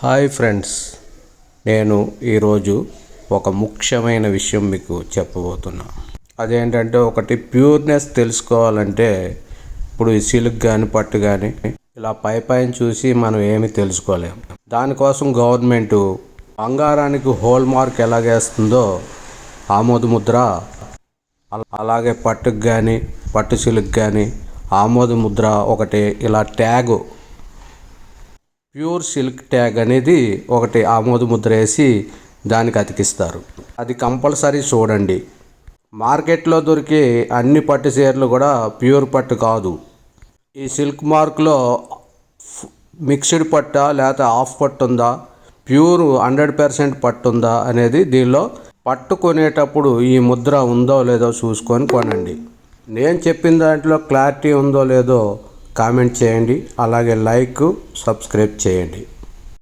Hi friends నేను ఈరోజు ఒక ముఖ్యమైన విషయం మీకు చెప్పబోతున్నా. అదేంటంటే ఒకటి ప్యూర్నెస్ తెలుసుకోవాలంటే ఇప్పుడు ఈ సిల్క్ కానీ పట్టు కానీ ఇలా పై పైన చూసి మనం ఏమి తెలుసుకోలేం. దానికోసం గవర్నమెంట్ బంగారానికి హోల్ మార్క్ ఎలాగేస్తుందో ఆమోద ముద్ర అలాగే పట్టుకు కానీ పట్టు సిల్క్ కానీ ఆమోద ముద్ర ఒకటి ఇలా ట్యాగు ప్యూర్ సిల్క్ ట్యాగ్ అనేది ఒకటి ఆమోద ముద్ర వేసి దానికి అతికిస్తారు. అది కంపల్సరీ చూడండి. మార్కెట్లో దొరికే అన్ని పట్టు చీరలు కూడా ప్యూర్ పట్టు కాదు. ఈ సిల్క్ మార్క్లో మిక్స్డ్ పట్టా లేకపోతే హాఫ్ పట్టు ఉందా? ప్యూర్ హండ్రెడ్ పర్సెంట్ పట్టు ఉందా అనేది దీనిలో పట్టు కొనేటప్పుడు ఈ ముద్ర ఉందో లేదో చూసుకొని కొనండి. నేను చెప్పిన దాంట్లో క్లారిటీ ఉందో లేదో కామెంట్ చేయండి. అలాగే లైక్ సబ్స్క్రైబ్ చేయండి.